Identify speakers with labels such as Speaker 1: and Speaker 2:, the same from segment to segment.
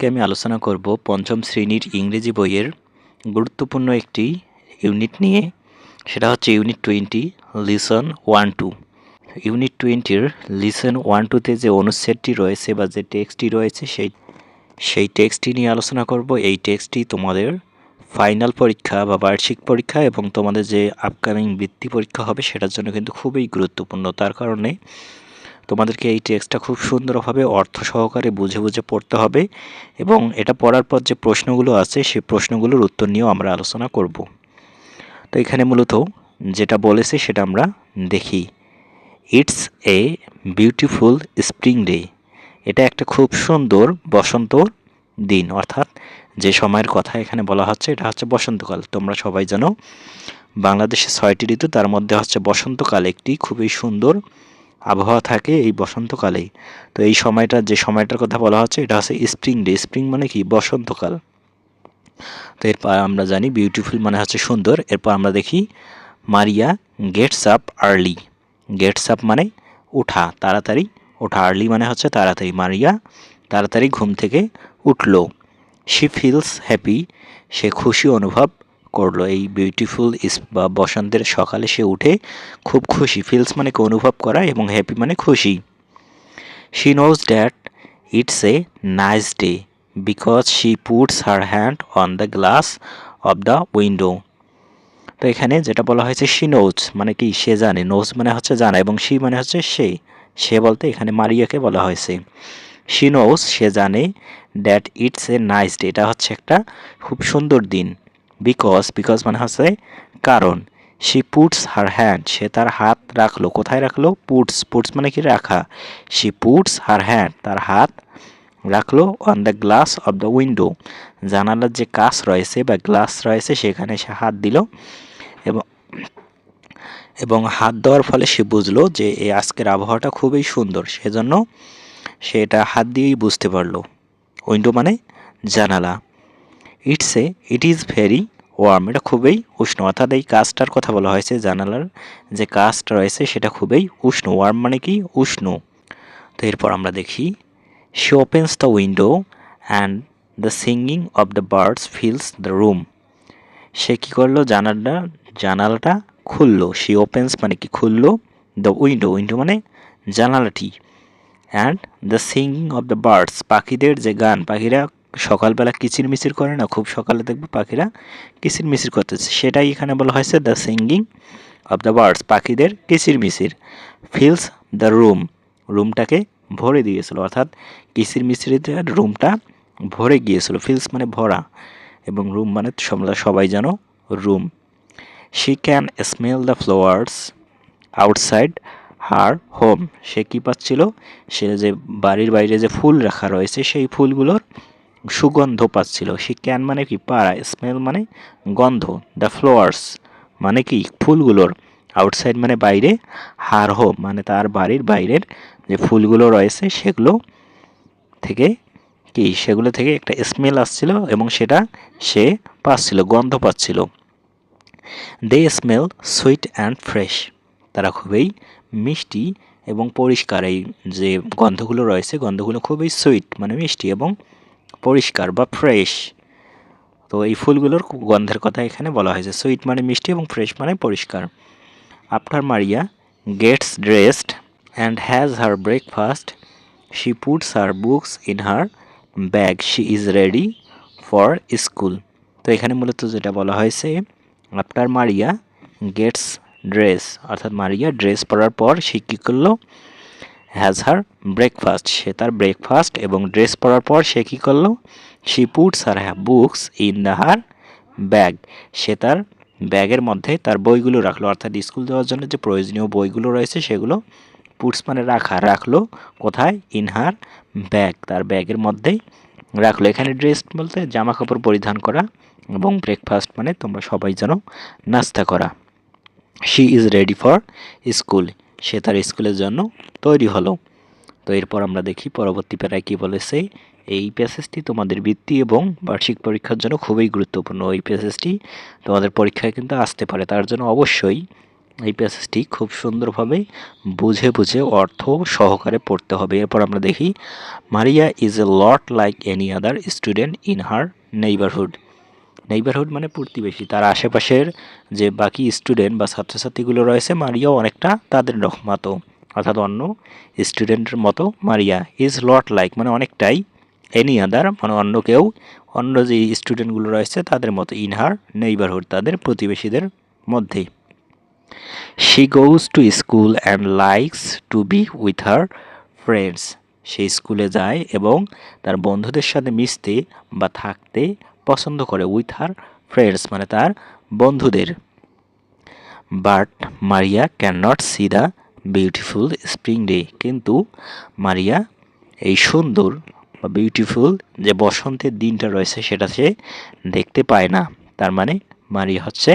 Speaker 1: আজকে আমি আলোচনা করব পঞ্চম শ্রেণির ইংরেজি বইয়ের গুরুত্বপূর্ণ একটি ইউনিট নিয়ে। সেটা হচ্ছে unit twenty, lesson one two. Unit টোয়েন্টির লিসন ওয়ান টুতে যে অনুচ্ছেদটি রয়েছে বা যে টেক্সটটি রয়েছে, সেই সেই টেক্সটটি নিয়ে আলোচনা করব। এই টেক্সটটি তোমাদের ফাইনাল পরীক্ষা বা বার্ষিক পরীক্ষা এবং তোমাদের যে আপকামিং বৃত্তি পরীক্ষা হবে, সেটার জন্য কিন্তু খুবই গুরুত্বপূর্ণ। তার কারণে তোমাদেরকে এই টেক্সটটা খুব সুন্দরভাবে অর্থ সহকারে বুঝে বুঝে পড়তে হবে এবং এটা পড়ার পর যে প্রশ্নগুলো আছে সেই প্রশ্নগুলোর উত্তর নিয়েও আমরা আলোচনা করব। তো এখানে মূলত যেটা বলেছে সেটা আমরা দেখি। It's a beautiful spring day এটা একটা খুব সুন্দর বসন্ত দিন। অর্থাৎ যে সময়ের কথা এখানে বলা হচ্ছে, এটা হচ্ছে বসন্তকাল। তোমরা সবাই জানো, বাংলাদেশে ছয়টি ঋতু, তার মধ্যে হচ্ছে বসন্তকাল একটি খুবই সুন্দর আবহাওয়া থাকে এই বসন্তকালেই। তো এই সময়টা, যে সময়টার কথা বলা হচ্ছে, এটা হচ্ছে স্প্রিং ডে। স্প্রিং মানে কি? বসন্তকাল। তো এরপর আমরা জানি বিউটিফুল মানে হচ্ছে সুন্দর। এরপর আমরা দেখি, Maria gets up early gets up মানে ওঠা, তাড়াতাড়ি ওঠা। আর্লি মানে হচ্ছে তাড়াতাড়ি। মারিয়া তাড়াতাড়ি ঘুম থেকে উঠল। শি ফিলস হ্যাপি সে খুশি অনুভব করল। এই বিউটিফুল ইস বা বসন্তের সকালে সে উঠে খুব খুশি ফিলস মানে অনুভব করা এবং হ্যাপি মানে খুশি। She knows that it's a nice day because she puts her hand on the glass of the window তো এখানে যেটা বলা হয়েছে শি নোজ মানে কি সে জানে। নোজ মানে হচ্ছে জানা এবং শি মানে হচ্ছে সে। সে বলতে এখানে মারিয়াকে বলা হয়েছে। শি নোজ সে জানে that it's a nice day এটা হচ্ছে একটা খুব সুন্দর দিন। বিকজ বিকজ মানে হচ্ছে কারণ। শি পুটস হার হ্যান্ড সে তার হাত রাখল। কোথায় রাখল? পুটস পুটস মানে কি? রাখা। শি পুটস হার হ্যান্ড তার হাত রাখল on the glass of the window জানালার যে কাঁচ রয়েছে বা গ্লাস রয়েছে, সেখানে সে হাত দিল। এবং এবং হাত দেওয়ার ফলে সে বুঝলো যে এই আজকের আবহাওয়াটা খুবই সুন্দর। সেজন্য সে এটা হাত দিয়েই বুঝতে পারল। উইন্ডো মানে জানালা। It's a it is very warm এটা খুবই উষ্ণ। অর্থাৎ এই কাজটার কথা বলা হয়েছে জানালার যে কাজটা রয়েছে সেটা খুবই উষ্ণ। ওয়ার্ম মানে কি? উষ্ণ। তো এরপর আমরা দেখি she opens the window and the singing of the birds fills the room সে কী করল? জানালাটা জানালাটা খুললো। শি ওপেন্স মানে কি? খুললো দ্য উইন্ডো উইন্ডো মানে জানালাটি। And the singing of the birds পাখিদের যে গান, পাখিরা সকালবেলা কিচির মিচির করে না, খুব সকালে দেখবে পাখিরা কিচির মিচির করতেছে। সেটাই এখানে বলা হয়েছে the singing of the birds পাখিদের কিচির মিচির। ফিলস দ্য রুম রুমটাকে ভরে দিয়েছিল, অর্থাৎ কিচির মিচিরিতে রুমটা ভরে গিয়েছিল। ফিলস মানে ভরা এবং রুম মানে তোমরা সবাই জানো room she can smell the flowers outside her home সে কী পাচ্ছিল? সে যে বাড়ির বাইরে যে ফুল রাখা রয়েছে, সেই ফুলগুলোর সুগন্ধ পাচ্ছিল। সে ক্যান মানে কি? পাড়া। স্মেল মানে গন্ধ। দ্য ফ্লোয়ার্স মানে কি? ফুলগুলোর। আউটসাইড মানে বাইরে। হার হোম মানে তার বাড়ির বাইরের যে ফুলগুলো রয়েছে, সেগুলো থেকে কি? সেগুলো থেকে একটা স্মেল আসছিল এবং সেটা সে পাচ্ছিল, গন্ধ পাচ্ছিল। They smell sweet and fresh তারা খুবই মিষ্টি এবং পরিষ্কার। এই যে গন্ধগুলো রয়েছে, গন্ধগুলো খুবই সুইট মানে মিষ্টি এবং পরিষ্কার বা ফ্রেশ তো এই ফুলগুলোর গন্ধের কথা এখানে বলা হয়েছে। সুইট মানে মিষ্টি এবং ফ্রেশ মানে পরিষ্কার। After Maria gets dressed and has her breakfast she puts her books in her bag she is ready for school তো এখানে মূলত যেটা বলা হয়েছে আফটার মারিয়া গেটস ড্রেস অর্থাৎ মারিয়া ড্রেস পরার পর সে কী করল? হ্যাজ হার ব্রেকফাস্ট সে তার ব্রেকফাস্ট এবং ড্রেস পরার পর সে কী করল? She puts her books in the her bag সে তার ব্যাগের মধ্যে তার বইগুলো রাখল। অর্থাৎ স্কুল যাওয়ার জন্য যে প্রয়োজনীয় বইগুলো রয়েছে, সেগুলো পুটস মানে রাখা, রাখল কোথায়? ইন হার ব্যাগ তার ব্যাগের মধ্যেই রাখল। এখানে ড্রেস বলতে জামা কাপড় পরিধান করা এবং ব্রেকফাস্ট মানে তোমরা সবাই জানো, নাস্তা করা। She is ready for school সে তার স্কুলের জন্য তৈরি হলো। তো এরপর আমরা দেখি পরবর্তী প্যারায় কী বলেছে, এই প্যাসেজটি তোমাদের বৃত্তি এবং বার্ষিক পরীক্ষার জন্য খুবই গুরুত্বপূর্ণ। এই প্যাসেজটি তোমাদের পরীক্ষায় কিন্তু আসতে পারে, তার জন্য অবশ্যই এই প্যাসেজটি খুব সুন্দরভাবে বুঝে বুঝে অর্থ সহকারে পড়তে হবে। এরপর আমরা দেখি, Maria is a lot like any other student in her neighbourhood. Neighbourhood মানে প্রতিবেশী। তার আশেপাশের যে বাকি স্টুডেন্ট বা ছাত্রছাত্রীগুলো রয়েছে, মারিয়াও অনেকটা তাদের মতো, অর্থাৎ অন্য স্টুডেন্টের মতো মারিয়া। ইজ লট লাইক মানে অনেকটাই এনি আদার মানে অন্য কেউ, অন্য যে স্টুডেন্টগুলো রয়েছে, তাদের মতো ইনহার নেইবারহুড তাদের প্রতিবেশীদের মধ্যে she goes to school and likes to be with her friends সে স্কুলে যায় এবং তার বন্ধুদের সাথে মিশতে বা থাকতে পছন্দ করে উইথ হার ফ্রেন্ডস মানে তার বন্ধুদের। But Maria can not see the beautiful spring day কিন্তু মারিয়া এই সুন্দর বা বিউটিফুল যে বসন্তের দিনটা রয়েছে, সেটা সে দেখতে পায় না। তার মানে মারিয়া হচ্ছে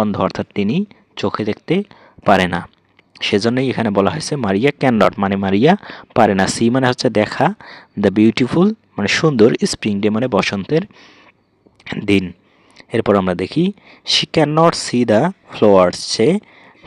Speaker 1: অন্ধ, অর্থাৎ তিনি চোখে দেখতে পারে না। সেজন্যই এখানে বলা হয়েছে মারিয়া ক্যান নট মানে মারিয়া পারে না। সি মানে হচ্ছে দেখা। দ্য বিউটিফুল মানে সুন্দর স্প্রিং ডে মানে বসন্তের দিন। এরপর আমরা দেখি she can not see the flowers সে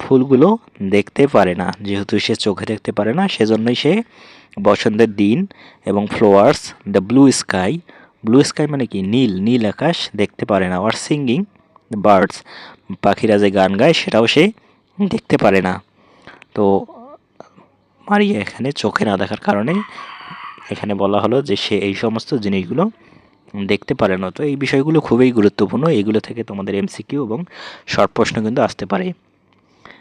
Speaker 1: ফুলগুলো দেখতে পারে না। যেহেতু সে চোখে দেখতে পারে না, সেজন্যই সে বসন্তের দিন এবং flowers the blue sky blue sky মানে কি? নীল নীল আকাশ দেখতে পারে না আর সিঙ্গিং বার্ডস পাখিরা যে গান গায় সেটাও সে দেখতে পারে না। তো মারিয়া এখানে চোখে না দেখার কারণে এখানে বলা হলো যে সে এই সমস্ত জিনিসগুলো দেখতে পারে না। তো এই বিষয়গুলো খুবই গুরুত্বপূর্ণ। এগুলো থেকে তোমাদের এমসিকিউ এবং শর্ট প্রশ্ন কিন্তু আসতে পারে।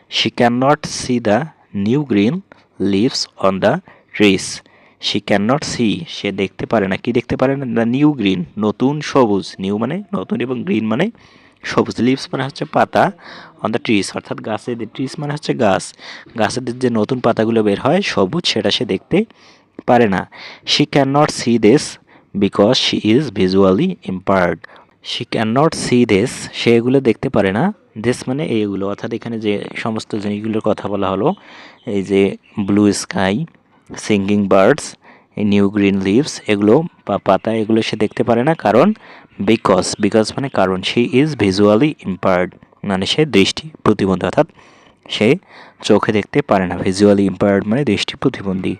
Speaker 1: She can not see the new green leaves on the trees she can not see সে দেখতে পারে না। কি দেখতে পারে না? দ্য নিউ গ্রিন নতুন সবুজ। নিউ মানে নতুন এবং গ্রিন মানে সবুজ। লিভস মানে হচ্ছে পাতা অন দ্য ট্রিস অর্থাৎ গাছের ট্রিস মানে হচ্ছে গাছ। গাছের যে নতুন পাতাগুলো বের হয় সবুজ, সেটা সে দেখতে পারে না। She can not see this because she is visually impaired she can not see this সে এগুলো দেখতে পারে না। দিস মানে এইগুলো। অর্থাৎ এখানে যে সমস্ত জিনিসগুলোর কথা বলা হলো, এই যে blue sky singing birds new green leaves এগুলো বা পাতা, এগুলো সে দেখতে পারে না। কারণ বিকজ বিকজ মানে কারণ শি ইজ ভিজুয়ালি ইম্পায়ার্ড মানে সে দৃষ্টি প্রতিবন্ধী। অর্থাৎ সে চোখে দেখতে পারে না। ভিজুয়ালি ইম্পায়ার্ড মানে দৃষ্টি প্রতিবন্ধী।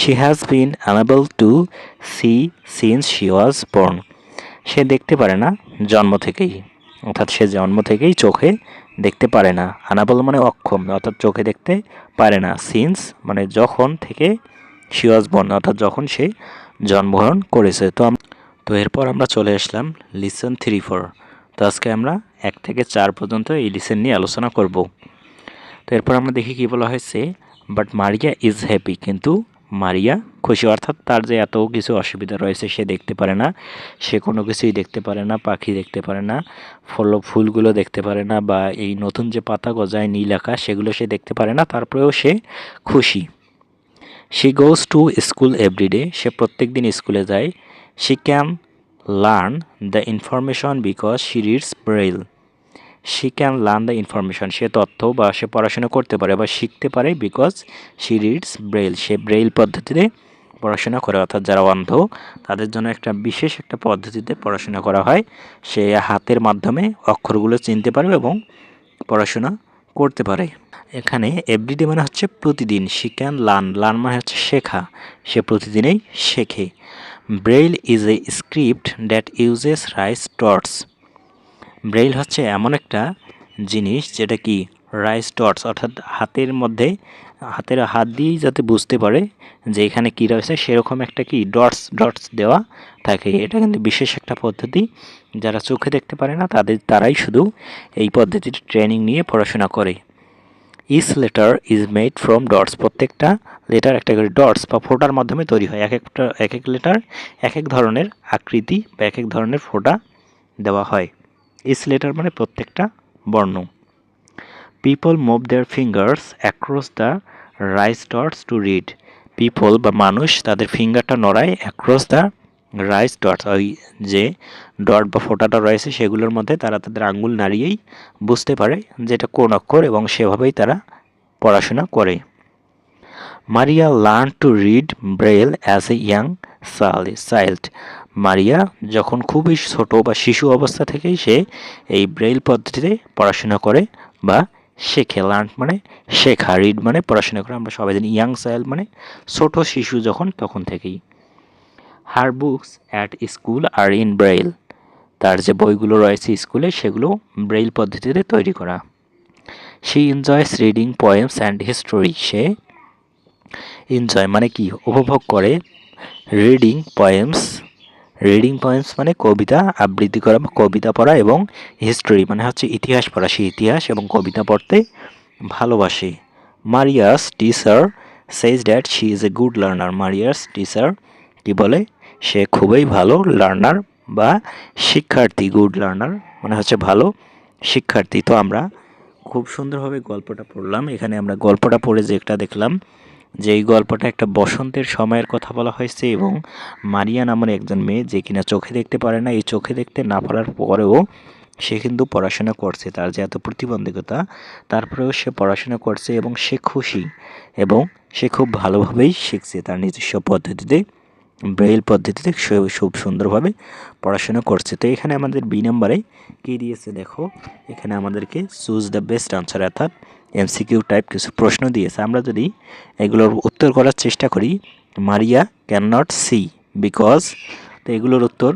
Speaker 1: She has been unable to see since she was born সে দেখতে পারে না জন্ম থেকেই। অর্থাৎ সে জন্ম থেকেই চোখে দেখতে পারে না। আনাবল মানে অক্ষম, অর্থাৎ চোখে দেখতে পারে না। সিন্স মানে যখন থেকে শি ওয়াজ বর্ন অর্থাৎ যখন সে জন্মগ্রহণ করেছে। তো তো এরপর আমরা চলে আসলাম লিসন থ্রি ফোর তো আজকে আমরা এক থেকে চার পর্যন্ত এই লিসেন নিয়ে আলোচনা করব। তো এরপর আমরা দেখি কি বলা হয়েছে বাট মারিয়া ইজ হ্যাপি কিন্তু মারিয়া খুশি, অর্থাৎ তার যে এত কিছু অসুবিধা রয়েছে সে দেখতে পারে না, সে কোনো কিছুই দেখতে পারে না, পাখি দেখতে পারে না, ফল, ফুলগুলো দেখতে পারে না, বা এই নতুন যে পাতা গজায় নীল আকাশ, সেগুলো সে দেখতে পারে না, তারপরেও সে খুশি। She goes to school every day সে প্রত্যেক দিন স্কুলে যায়। She can learn the information because she reads braille she can learn the information সে তথ্য বা সে পড়াশোনা করতে পারে বা শিখতে পারে বিকজ শি রিডস ব্রেইল সে ব্রেইল পদ্ধতিতে পড়াশোনা করে, অর্থাৎ যারা অন্ধ, তাদের জন্য একটা বিশেষ একটা পদ্ধতিতে পড়াশোনা করা হয়। সে হাতের মাধ্যমে অক্ষরগুলো চিনতে পারবে এবং পড়াশোনা করতে পারে। এখানে এভরিডে মানে হচ্ছে প্রতিদিন। শি ক্যান লার্ন লার্ন মানে হচ্ছে শেখা। সে প্রতিদিনেই শেখে। Braille is a script that uses raised dots braille হচ্ছে এমন একটা জিনিস যেটা কি রাইস ডটস অর্থাৎ হাতের মধ্যে, হাতের হাত দিয়েই যাতে বুঝতে পারে যে এখানে কী রয়েছে, সেরকম একটা কি ডটস ডটস দেওয়া থাকে। এটা কিন্তু বিশেষ একটা পদ্ধতি। যারা চোখে দেখতে পারে না, তাদের, তারাই শুধু এই পদ্ধতির ট্রেনিং নিয়ে পড়াশোনা করে। Each letter is made from dots প্রত্যেকটা লেটার একটা করে ডটস বা ফোটার মাধ্যমে তৈরি হয়। এক একটা, এক এক লেটার এক এক ধরনের আকৃতি বা এক এক ধরনের ফোটা দেওয়া হয়। ইস লেটার মানে প্রত্যেকটা বর্ণ। People move their fingers across the raised dots to read people বা মানুষ তাদের ফিঙ্গারটা নড়ায় অ্যাক্রস দ্য রাইস ডটস ওই যে ডট বা ফোটাটা রয়েছে সেগুলোর মধ্যে তারা তাদের আঙ্গুল নাড়িয়েই বুঝতে পারে যে এটা কোন অক্ষর এবং সেভাবেই তারা পড়াশোনা করে। Maria learn to read braille as a young child Maria যখন খুবই ছোট বা শিশু অবস্থা থেকেই সে এই ব্রেইল পদ্ধতিতে পড়াশোনা করে বা শেখে, লার্ন মানে শেখা রিড মানে পড়াশোনা করা। আমরা সবাই জানি ইয়াং চাইল্ড মানে ছোট শিশু যখন, তখন থেকেই। Her books at school are in braille. তার যে বইগুলো রয়েছে স্কুলে, সেগুলো ব্রেইল পদ্ধতিতে তৈরি করা। She enjoys reading poems and history. Say enjoy মানে কি? উপভোগ করে রিডিং পোয়েমস রিডিং পয়েন্টস মানে কবিতা, আবৃত্তি করা বা কবিতা পড়া এবং হিস্টোরি মানে হচ্ছে ইতিহাস পড়া। সে ইতিহাস এবং কবিতা পড়তে ভালোবাসে। Maria's teacher says that she is a good learner Maria's teacher কি বলে? সে খুবই ভালো লার্নার বা শিক্ষার্থী গুড লার্নার মানে হচ্ছে ভালো শিক্ষার্থী। তো আমরা খুব সুন্দরভাবে গল্পটা পড়লাম। এখানে আমরা গল্পটা পড়ে যে একটা দেখলাম যে এই গল্পটা একটা বসন্তের সময়ের কথা বলা হয়েছে এবং মারিয়া নামের একজন মেয়ে যে কিনা চোখে দেখতে পারে না, এই চোখে দেখতে না পারার পরেও সে কিন্তু পড়াশোনা করছে। তার যে এত প্রতিবন্ধকতা, তারপরেও সে পড়াশোনা করছে এবং সে খুশি এবং সে খুব ভালোভাবেই শিখছে তার নিজস্ব পদ্ধতিতে। ব্রেইল পদ্ধতিতে খুব সুন্দরভাবে পড়াশোনা করছে। তো এখানে আমাদের বি নাম্বারে কী দিয়েছে দেখো? এখানে আমাদেরকে চুজ দ্য বেস্ট আনসার অর্থাৎ এমসিকিউ টাইপ কিছু প্রশ্ন দিয়েছে। আমরা যদি এগুলোর উত্তর করার চেষ্টা করি Maria can not see because তো এগুলোর উত্তর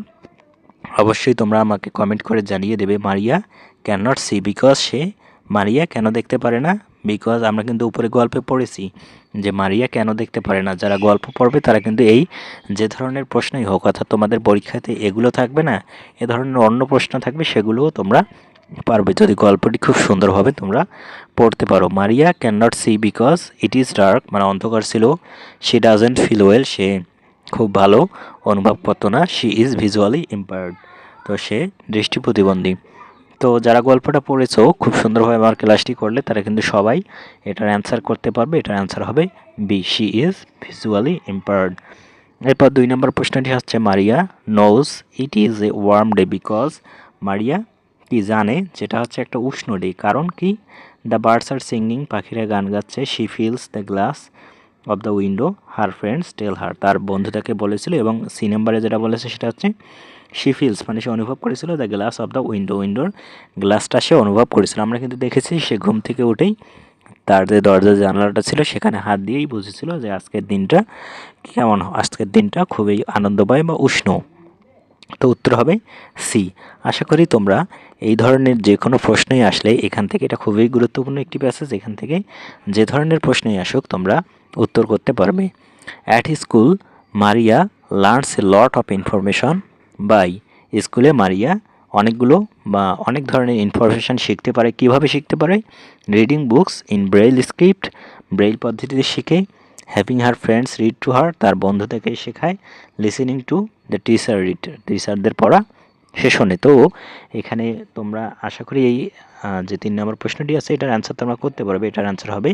Speaker 1: অবশ্যই তোমরা আমাকে কমেন্ট করে জানিয়ে দেবে Maria can not see because say Maria কেন দেখতে পারে না? বিকজ আমরা কিন্তু উপরে গল্পে পড়েছি। যে মারিয়া কেন দেখতে পারে না, যারা গল্প পড়বে তারা কিন্তু এই যে ধরনের প্রশ্নই হোক, অর্থাৎ তোমাদের পরীক্ষাতে এগুলো থাকবে না, এ ধরনের অন্য প্রশ্ন থাকবে, সেগুলোও তোমরা পারবে। যদি গল্পটি খুব সুন্দরভাবে তোমরা পড়তে পারো। Maria can not see because it is dark মানে অন্ধকার ছিল শি ডাজেন্ট ফিল ওয়েল সে খুব ভালো অনুভব করতো না শি ইজ ভিজুয়ালি ইম্পায়ার্ড তো সে দৃষ্টি প্রতিবন্ধী। তো যারা গল্পটা পড়েছো, খুব সুন্দরভাবে আমার ক্লাসটি করলে তারা কিন্তু সবাই এটার অ্যান্সার করতে পারবে। এটার অ্যান্সার হবে B she is visually impaired এরপর দুই নম্বর প্রশ্নটি হচ্ছে, Maria knows it is a warm day because Maria কি জানে? যেটা হচ্ছে একটা উষ্ণ ডে কারণ কি? দ্য বার্ডস আর সিঙ্গিং পাখিরা গান গাচ্ছে she feels the glass of the window her friends tell her তার বন্ধুটাকে বলেছিল এবং সি নাম্বারে যেটা বলেছে সেটা হচ্ছে শি ফিলস মানে সে অনুভব করেছিল the glass of the window উইন্ডোর গ্লাসটা সে অনুভব করেছিল। আমরা কিন্তু দেখেছি সে ঘুম থেকে উঠেই তার যে দরজা, জানালাটা ছিল, সেখানে হাত দিয়েই বুঝেছিল যে আজকের দিনটা কেমন আজকের দিনটা খুবই আনন্দময় বা উষ্ণ। তো উত্তর হবে সি আশা করি তোমরা এই ধরনের যে কোনো প্রশ্নই আসলে এখান থেকে, এটা খুবই গুরুত্বপূর্ণ একটি প্যাসেজ এখান থেকে যে ধরনের প্রশ্নই আসুক, তোমরা উত্তর করতে পারবে। At school Maria learns a lot of information by স্কুলে মারিয়া অনেকগুলো বা অনেক ধরনের ইনফরমেশান শিখতে পারে, কীভাবে শিখতে পারে? Reading books in Braille script Braille পদ্ধতিতে শিখে having her friends read to her তার বন্ধু থেকে শেখায় listening to the teacher read টিচারদের পড়া সে শোনে। তো এখানে তোমরা আশা করি এই যে তিন নম্বর প্রশ্নটি আছে, এটার অ্যান্সার তোমরা করতে পারবে। এটার অ্যান্সার হবে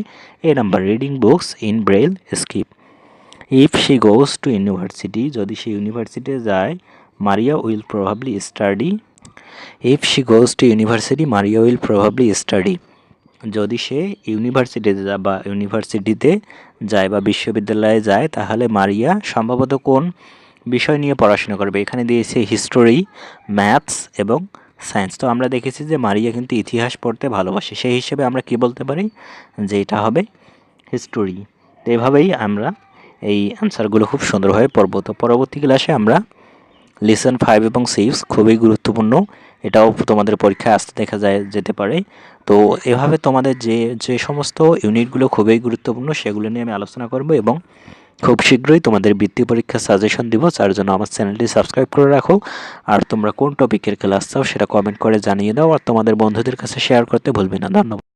Speaker 1: A number reading books in Braille script if she goes to university যদি সে ইউনিভার্সিটিতে যায় Maria will probably study if she goes to university Maria will probably study যদি সে ইউনিভার্সিটিতে বা ইউনিভার্সিটিতে যায় বা বিশ্ববিদ্যালয়ে যায়, তাহলে মারিয়া সম্ভবত কোন বিষয় নিয়ে পড়াশোনা করবে? এখানে দিয়েছে হিস্টোরি ম্যাথস এবং সায়েন্স তো আমরা দেখেছি যে মারিয়া কিন্তু ইতিহাস পড়তে ভালোবাসে। সেই হিসেবে আমরা কি বলতে পারি? যে এটা হবে হিস্টোরি তো এভাবেই আমরা এই অ্যান্সারগুলো খুব সুন্দরভাবে পড়ব। তো পরবর্তী ক্লাসে আমরা লিসন ফাইভ এবং সিক্স খুবই গুরুত্বপূর্ণ। এটাও তোমাদের পরীক্ষায় আসতে দেখা যায়, যেতে পারে। তো এভাবে তোমাদের যে যে সমস্ত ইউনিটগুলো খুবই গুরুত্বপূর্ণ, সেগুলো নিয়ে আমি আলোচনা করব এবং খুব শীঘ্রই তোমাদের বৃত্তি পরীক্ষার সাজেশন দিব, যার জন্য আমার চ্যানেলটি সাবস্ক্রাইব করে রাখো। আর তোমরা কোন টপিকের ক্লাস চাও, সেটা কমেন্ট করে জানিয়ে দাও, আর তোমাদের বন্ধুদের কাছে শেয়ার করতে ভুলবে না। ধন্যবাদ।